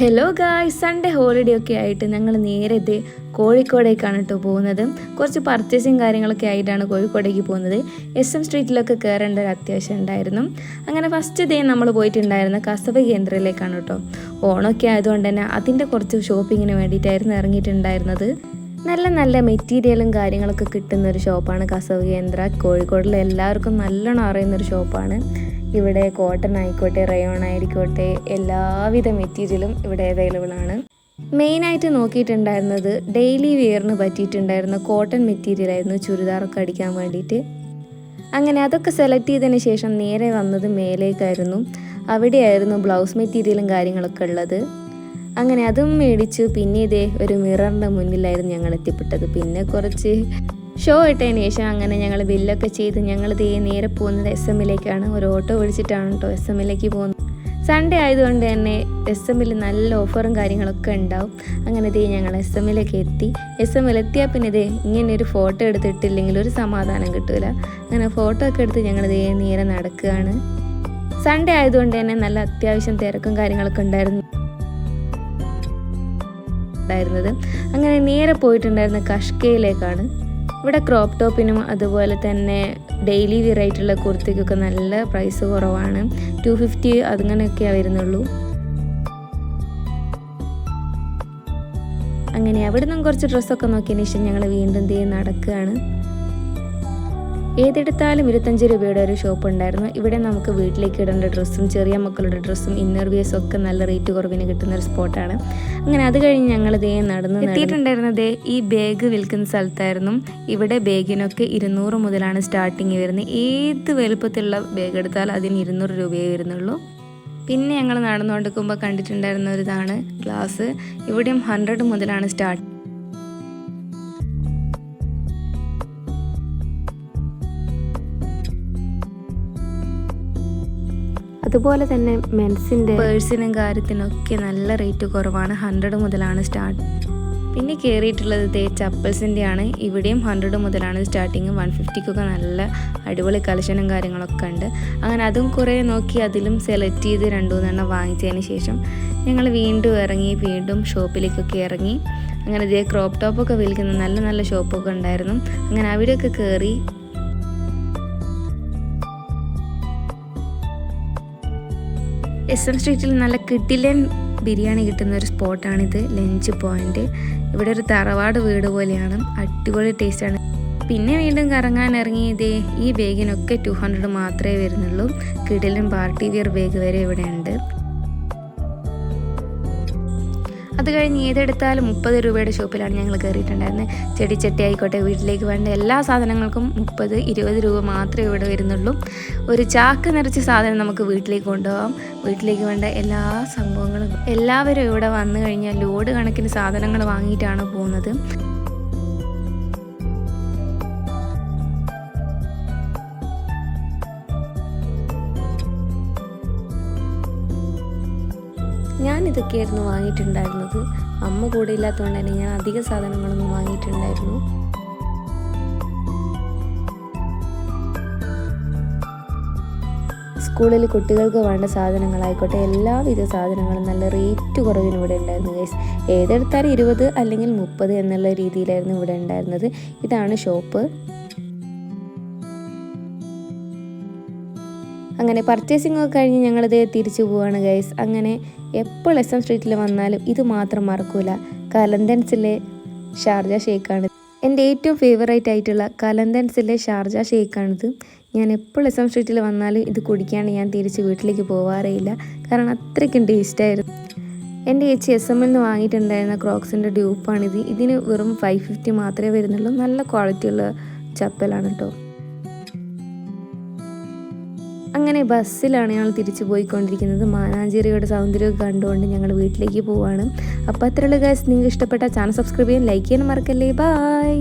Hello ഗായ് Sunday holiday ഒക്കെ ആയിട്ട് ഞങ്ങൾ നേരെ ഇത് കോഴിക്കോടേക്കാണ് കേട്ടോ പോകുന്നത്. കുറച്ച് പർച്ചേസിങ് കാര്യങ്ങളൊക്കെ ആയിട്ടാണ് കോഴിക്കോടേക്ക് പോകുന്നത്. എസ് എം സ്ട്രീറ്റിലൊക്കെ കയറേണ്ട ഒരു അത്യാവശ്യം ഉണ്ടായിരുന്നു. അങ്ങനെ ഫസ്റ്റ് ഡേ നമ്മൾ പോയിട്ടുണ്ടായിരുന്ന കസവ കേന്ദ്രയിലേക്കാണ് കേട്ടോ ഓണമൊക്കെ ആയതുകൊണ്ട് തന്നെ അതിന്റെ കുറച്ച് ഷോപ്പിങ്ങിന് വേണ്ടിയിട്ടായിരുന്നു ഇറങ്ങിയിട്ടുണ്ടായിരുന്നത്. നല്ല നല്ല മെറ്റീരിയലും കാര്യങ്ങളൊക്കെ കിട്ടുന്ന ഒരു ഷോപ്പാണ് കസവ് കേന്ദ്ര കോഴിക്കോടിൽ എല്ലാവർക്കും നല്ലോണം അറിയുന്ന ഒരു ഷോപ്പാണ്. ഇവിടെ കോട്ടൺ ആയിക്കോട്ടെ റയോൺ ആയിക്കോട്ടെ എല്ലാവിധ മെറ്റീരിയലും ഇവിടെ അവൈലബിൾ ആണ്. മെയിനായിട്ട് നോക്കിയിട്ടുണ്ടായിരുന്നത് ഡെയിലി വെയറിന് പറ്റിയിട്ടുണ്ടായിരുന്ന കോട്ടൺ മെറ്റീരിയൽ ആയിരുന്നു ചുരിദാറൊക്കെ അടിക്കാൻ വേണ്ടിയിട്ട്. അങ്ങനെ അതൊക്കെ സെലക്ട് ചെയ്തതിന് ശേഷം നേരെ വന്നത് മേലേക്കായിരുന്നു. അവിടെയായിരുന്നു ബ്ലൗസ് മെറ്റീരിയലും കാര്യങ്ങളൊക്കെ ഉള്ളത്. അങ്ങനെ അതും മേടിച്ചു. പിന്നെ ഇതേ ഒരു മിററിന്റെ മുന്നിലായിരുന്നു ഞങ്ങൾ എത്തിപ്പെട്ടത്. പിന്നെ കുറച്ച് ഷോ ഇട്ടതിന് ശേഷം അങ്ങനെ ഞങ്ങൾ ബില്ലൊക്കെ ചെയ്ത് ഞങ്ങൾ ഇതേ നേരെ പോകുന്നത് എസ് എമ്മിലേക്കാണ് ഒരു ഓട്ടോ വിളിച്ചിട്ടാണ് കേട്ടോ എസ് എമ്മിലേക്ക് പോകുന്നത്. സൺഡേ ആയതുകൊണ്ട് തന്നെ എസ് എമ്മിൽ നല്ല ഓഫറും കാര്യങ്ങളൊക്കെ ഉണ്ടാവും. അങ്ങനെ ഇതേ ഞങ്ങൾ എസ് എമ്മിലേക്ക് എത്തി. എസ് എമ്മിൽ എത്തിയാൽ പിന്നെ ഇതേ ഇങ്ങനെ ഒരു ഫോട്ടോ എടുത്തിട്ടില്ലെങ്കിൽ ഒരു സമാധാനം കിട്ടില്ല അങ്ങനെ ഫോട്ടോ ഒക്കെ എടുത്ത് ഞങ്ങൾ ഇതേ നേരെ നടക്കുകയാണ്. സൺഡേ ആയതുകൊണ്ട് തന്നെ നല്ല അത്യാവശ്യം തിരക്കും കാര്യങ്ങളൊക്കെ ഉണ്ടായിരുന്നു. ഉണ്ടായിരുന്നത്. അങ്ങനെ നേരെ പോയിട്ടുണ്ടായിരുന്ന കഷ്കയിലേക്കാണ്. ഇവിടെ ക്രോപ്പ് ടോപ്പിനും അതുപോലെ തന്നെ ഡെയിലി ആയിട്ടുള്ള കുർത്തിക്കൊക്കെ നല്ല പ്രൈസ് കുറവാണ്. ടു ഫിഫ്റ്റി അങ്ങനെയൊക്കെയാണ് വരുന്നുള്ളൂ. അങ്ങനെ അവിടെ നിന്നും കുറച്ച് ഡ്രസ്സൊക്കെ നോക്കിയതിന് ശേഷം ഞങ്ങൾ വീണ്ടും തീ നടക്കുകയാണ്. ഏതെടുത്താലും ഇരുപത്തഞ്ച് രൂപയുടെ ഒരു ഷോപ്പ് ഉണ്ടായിരുന്നു. ഇവിടെ നമുക്ക് വീട്ടിലേക്ക് ഇടേണ്ട ഡ്രസ്സും ചെറിയ മക്കളുടെ ഡ്രസ്സും ഇന്നർ വിയേഴ്സും ഒക്കെ നല്ല റേറ്റ് കുറവിന് കിട്ടുന്ന ഒരു സ്പോട്ടാണ് അങ്ങനെ അത് കഴിഞ്ഞ് ഞങ്ങൾ ഇതേ നടന്ന് എത്തിയിട്ടുണ്ടായിരുന്നത് ഈ ബാഗ് വിൽക്കുന്ന സ്ഥലത്തായിരുന്നു. ഇവിടെ ബാഗിനൊക്കെ ഇരുന്നൂറ് മുതലാണ് സ്റ്റാർട്ടിങ് വരുന്നത്. ഏത് വലുപ്പത്തിലുള്ള ബാഗ് എടുത്താൽ അതിന് ഇരുന്നൂറ് രൂപയേ വരുന്നുള്ളൂ. പിന്നെ ഞങ്ങൾ നടന്നുകൊണ്ടിരിക്കുമ്പോൾ കണ്ടിട്ടുണ്ടായിരുന്ന ഒരു ഇതാണ് ഗ്ലാസ് ഇവിടെയും ഹൺഡ്രഡ് മുതലാണ് സ്റ്റാർട്ട് അതുപോലെ തന്നെ മെൻസിന്റെ പേഴ്സിനും കാര്യത്തിനൊക്കെ നല്ല റേറ്റ് കുറവാണ്. ഹൺഡ്രഡ് മുതലാണ് സ്റ്റാർട്ട് പിന്നെ കയറിയിട്ടുള്ളത് ദേ ആണ് ഇവിടെയും ഹൺഡ്രഡ് മുതലാണ് സ്റ്റാർട്ടിങ് വൺ ഫിഫ്റ്റിക്കൊക്കെ നല്ല അടിപൊളി കളക്ഷനും കാര്യങ്ങളൊക്കെ ഉണ്ട്. അങ്ങനെ അതും കുറേ നോക്കി അതിലും സെലക്ട് ചെയ്ത് രണ്ടു മൂന്നെണ്ണം വാങ്ങിച്ചതിന് ശേഷം ഞങ്ങൾ വീണ്ടും ഇറങ്ങി വീണ്ടും ഷോപ്പിലേക്കൊക്കെ ഇറങ്ങി. അങ്ങനെ ഇതേ ക്രോപ്പ് ടോപ്പൊക്കെ വിൽക്കുന്ന നല്ല നല്ല ഷോപ്പൊക്കെ ഉണ്ടായിരുന്നു. അങ്ങനെ അവിടെയൊക്കെ കയറി എസ് എം സ്ട്രീറ്റിൽ നല്ല കിട്ടിലൻ ബിരിയാണി കിട്ടുന്ന ഒരു സ്പോട്ടാണിത് ലഞ്ച് പോയിന്റ്. ഇവിടെ ഒരു തറവാട് വീട് പോലെയാണ് അടിപൊളി ടേസ്റ്റാണ്. പിന്നെ വീണ്ടും കറങ്ങാൻ ഇറങ്ങിയതേ ഈ ബേഗിനൊക്കെ ടു ഹൺഡ്രഡ് മാത്രമേ വരുന്നുള്ളൂ. കിടിലും പാർട്ടി വിയർ ബേഗ് വരെ ഇവിടെ ഉണ്ട് അത് കഴിഞ്ഞ് ഏതെടുത്താലും മുപ്പത് രൂപയുടെ ഷോപ്പിലാണ് ഞങ്ങൾ കയറിയിട്ടുണ്ടായിരുന്നത് ചെടിച്ചട്ടി ആയിക്കോട്ടെ വീട്ടിലേക്ക് വേണ്ട എല്ലാ സാധനങ്ങൾക്കും മുപ്പത് ഇരുപത് രൂപ മാത്രമേ ഇവിടെ വരുന്നുള്ളൂ. ഒരു ചാക്ക് നിറച്ച സാധനം നമുക്ക് വീട്ടിലേക്ക് കൊണ്ടുപോകാം വീട്ടിലേക്ക് വേണ്ട എല്ലാ സംഭവങ്ങളും എല്ലാവരും ഇവിടെ വന്നു കഴിഞ്ഞാൽ ലോഡ് കണക്കിന് സാധനങ്ങൾ വാങ്ങിയിട്ടാണ് പോകുന്നത്. ഞാൻ ഇതൊക്കെയായിരുന്നു വാങ്ങിയിട്ടുണ്ടായിരുന്നത്. അമ്മ കൂടെ ഇല്ലാത്തതുകൊണ്ട് തന്നെ ഞാൻ അധിക സാധനങ്ങളൊന്നും വാങ്ങിയിട്ടുണ്ടായിരുന്നു. സ്കൂളിൽ കുട്ടികൾക്ക് വേണ്ട സാധനങ്ങളായിക്കോട്ടെ എല്ലാവിധ സാധനങ്ങളും നല്ല റേറ്റ് കുറവിന് ഇവിടെ ഉണ്ടായിരുന്നു ഗൈസ് ഏതെടുത്താലും ഇരുപത് അല്ലെങ്കിൽ മുപ്പത് എന്നുള്ള രീതിയിലായിരുന്നു ഇവിടെ ഉണ്ടായിരുന്നത്. ഇതാണ് ഷോപ്പ്. അങ്ങനെ പർച്ചേസിംഗ് ഒക്കെ കഴിഞ്ഞ് ഞങ്ങളിത് തിരിച്ചു പോവാണ് ഗൈസ് അങ്ങനെ എപ്പോൾ എസ് എം സ്ട്രീറ്റിൽ വന്നാലും ഇത് മാത്രം മറക്കൂല. കലന്തൻസിലെ ഷാർജ ഷേക്കാണ്. എന്റെ ഏറ്റവും ഫേവറേറ്റ് ആയിട്ടുള്ള കലന്തൻസിലെ ഷാർജ ഷേക്കാണിത്. ഞാൻ എപ്പോൾ എസ് എം സ്ട്രീറ്റിൽ വന്നാലും ഇത് കുടിക്കാണ്ട് ഞാൻ തിരിച്ച് വീട്ടിലേക്ക് പോവാറേയില്ല കാരണം അത്രയ്ക്കും ടേസ്റ്റായിരുന്നു എന്റെ ചേച്ചി എസ് എമ്മിൽ നിന്ന് വാങ്ങിയിട്ടുണ്ടായിരുന്ന ക്രോക്സിന്റെ ഡ്യൂപ്പാണിത് ഇതിന് വെറും ഫൈവ് ഫിഫ്റ്റി മാത്രമേ വരുന്നുള്ളൂ. നല്ല ക്വാളിറ്റിയുള്ള ചപ്പലാണ് കേട്ടോ അങ്ങനെ ബസ്സിലാണ് ഞങ്ങൾ തിരിച്ചു പോയിക്കൊണ്ടിരിക്കുന്നത്. മാനാഞ്ചേരിയുടെ സൗന്ദര്യമൊക്കെ കണ്ടുകൊണ്ട് ഞങ്ങൾ വീട്ടിലേക്ക് പോവുകയാണ് അപ്പോൾ അത്രയുള്ള കാര്യം നിങ്ങൾക്ക് ഇഷ്ടപ്പെട്ട ചാനൽ സബ്സ്ക്രൈബ് ചെയ്യാൻ ലൈക്ക് ചെയ്യാൻ മറക്കല്ലേ. ബായ്